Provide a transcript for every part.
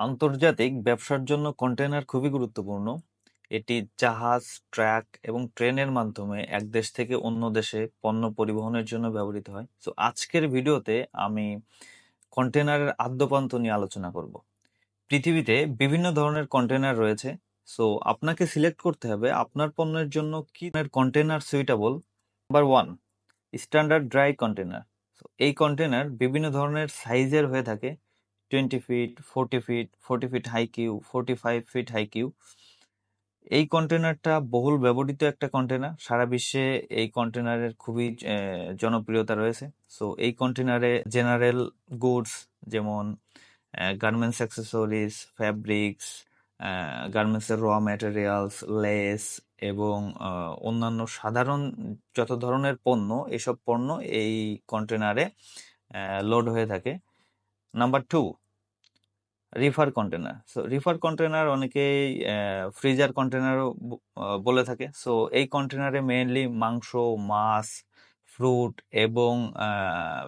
আন্তর্জাতিক ব্যবসার জন্য কন্টেইনার খুবই গুরুত্বপূর্ণ। এটি জাহাজ, ট্রাক এবং ট্রেনের মাধ্যমে এক দেশ থেকে অন্য দেশে পণ্য পরিবহনের জন্য ব্যবহৃত হয়। সো আজকের ভিডিওতে আমি কন্টেইনারের আদ্যপান্ত নিয়ে আলোচনা করব। পৃথিবীতে বিভিন্ন ধরনের কন্টেইনার রয়েছে। সো আপনাকে সিলেক্ট করতে হবে আপনার পণ্যের জন্য কি ধরনের container suitable. Number one standard dry container. এই কন্টেইনার বিভিন্ন ধরনের সাইজের হয়ে থাকে twenty feet forty feet forty feet high cube forty five feet high cube এই কন্টেনারটা বহুল ব্যবহৃত একটা কন্টেনার সারা বিশ্বে এই কন্টেনারের খুবই জনপ্রিয়তা রয়েছে। সো এই কন্টেনারে জেনারেল গুডস যেমন গার্মেন্টস অ্যাক্সেসরিজ ফ্যাব্রিক্স গার্মেন্টসের র ম্যাটেরিয়ালস লেস এবং অন্যান্য সাধারণ যত ধরনের পণ্য, এসব পণ্য এই কন্টেনারে লোড হয়ে থাকে। Number two reefer container so reefer container অনেকেই ফ্রিজার কন্টেনারও বলে থাকে। সো এই কন্টেনারে মেইনলি মাংস, মাছ ফ্রুট এবং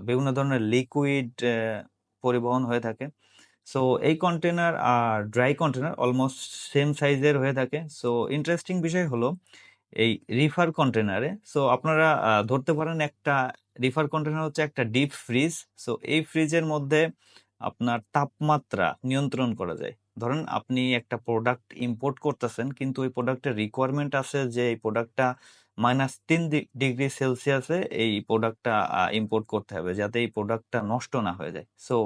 বিভিন্ন ধরনের লিকুইড পরিবহন হয়ে থাকে। সো এই কন্টেনার আর ড্রাই কন্টেনার অলমোস্ট সেম সাইজের হয়ে থাকে। সো ইন্টারেস্টিং বিষয় হলো, এই রিফার কন্টেনারে সো আপনারা ধরতে পারেন একটা রিফার কন্টেনার হচ্ছে একটা ডিপ ফ্রিজ সো এই ফ্রিজের মধ্যে আপনার তাপমাত্রা নিয়ন্ত্রণ করা যায়। ধরেন আপনি একটা প্রোডাক্ট ইম্পোর্ট করতেছেন কিন্তু ওই প্রোডাক্টের রিকোয়ারমেন্ট আছে যে এই প্রোডাক্টটা মাইনাস তিন ডিগ্রি সেলসিয়াসে এই প্রোডাক্টটা ইম্পোর্ট করতে হবে যাতে এই প্রোডাক্টটা নষ্ট না হয়ে যায়। সো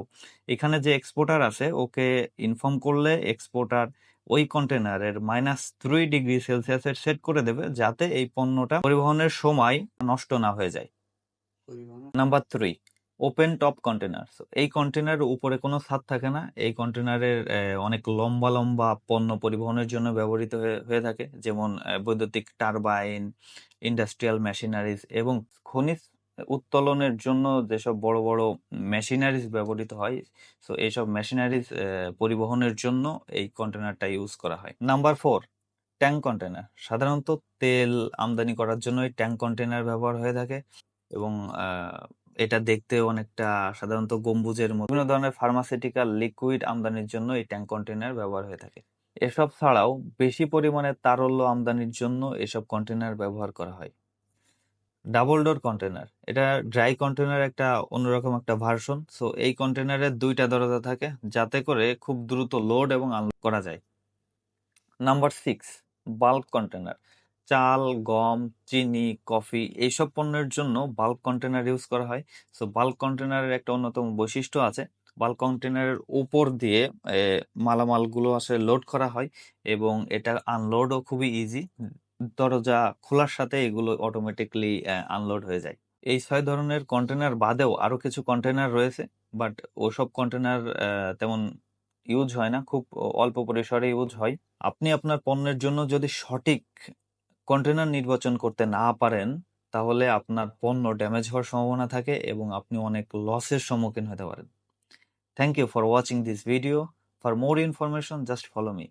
এখানে যে এক্সপোর্টার আছে ওকে ইনফর্ম করলে এক্সপোর্টার ওই কন্টেনারের মাইনাস থ্রি ডিগ্রি সেলসিয়াসের সেট করে দেবে যাতে এই পণ্যটা পরিবহনের সময় নষ্ট না হয়ে যায়। Number three open top container এই কন্টেনারের উপরে কোনো ছাদ থাকে না। এই কন্টেনারের অনেক লম্বা লম্বা পণ্য পরিবহনের জন্য ব্যবহৃত হয়ে থাকে। যেমন বৈদ্যুতিক টারবাইন ইন্ডাস্ট্রিয়াল মেশিনারিজ এবং খনিজ উত্তোলনের জন্য যেসব বড় বড় মেশিনারিজ ব্যবহৃত হয় সো এইসব মেশিনারিজ পরিবহনের জন্য এই কন্টেনারটা ইউজ করা হয়। নাম্বার ফোর ট্যাঙ্ক কন্টেনার সাধারণত তেল আমদানি করার জন্য এই ট্যাঙ্ক কন্টেনার ব্যবহার হয়ে থাকে এবং এটা দেখতে অনেকটা সাধারণত গম্বুজের মতো। বিভিন্ন ধরনের ফার্মাসিউটিক্যাল লিকুইড আমদানির জন্য এই ট্যাঙ্ক কন্টেনার ব্যবহার হয়ে থাকে। এসব ছাড়াও বেশি পরিমাণে তারল্য আমদানির জন্য এসব কন্টেনার ব্যবহার করা হয়। ডাবল ডোর কন্টেনার এটা ড্রাই কন্টেনার একটা অন্যরকম একটা ভার্সন সো এই কন্টেনারের দুইটা দরজা থাকে, যাতে করে খুব দ্রুত লোড এবং আনলোড করা যায়। নাম্বার সিক্স বাল্ক কন্টেনার চাল, গম, চিনি, কফি এইসব পণ্যের জন্য বাল্ক কন্টেনার ইউজ করা হয়। সো বাল্ক কন্টেনারের একটা অন্যতম বৈশিষ্ট্য আছে। বাল্ক কন্টেনারের উপর দিয়ে মালামালগুলো আসলে লোড করা হয় এবং এটা আনলোডও খুবই ইজি দরজা খোলার সাথে এগুলো অটোমেটিকলি আনলোড হয়ে যায়। এই ছয় ধরনের কন্টেনার বাদেও আরও কিছু কন্টেনার রয়েছে বাট ওসব কন্টেনার তেমন ইউজ হয় না। খুব অল্প পরিসরে ইউজ হয়। আপনি আপনার পণ্যের জন্য যদি সঠিক কন্টেনার নির্বাচন করতে না পারেন, তাহলে আপনার পণ্য ড্যামেজ হওয়ার সম্ভাবনা থাকে এবং আপনি অনেক লসের সম্মুখীন হতে পারেন। Thank you for watching this video for more information just follow me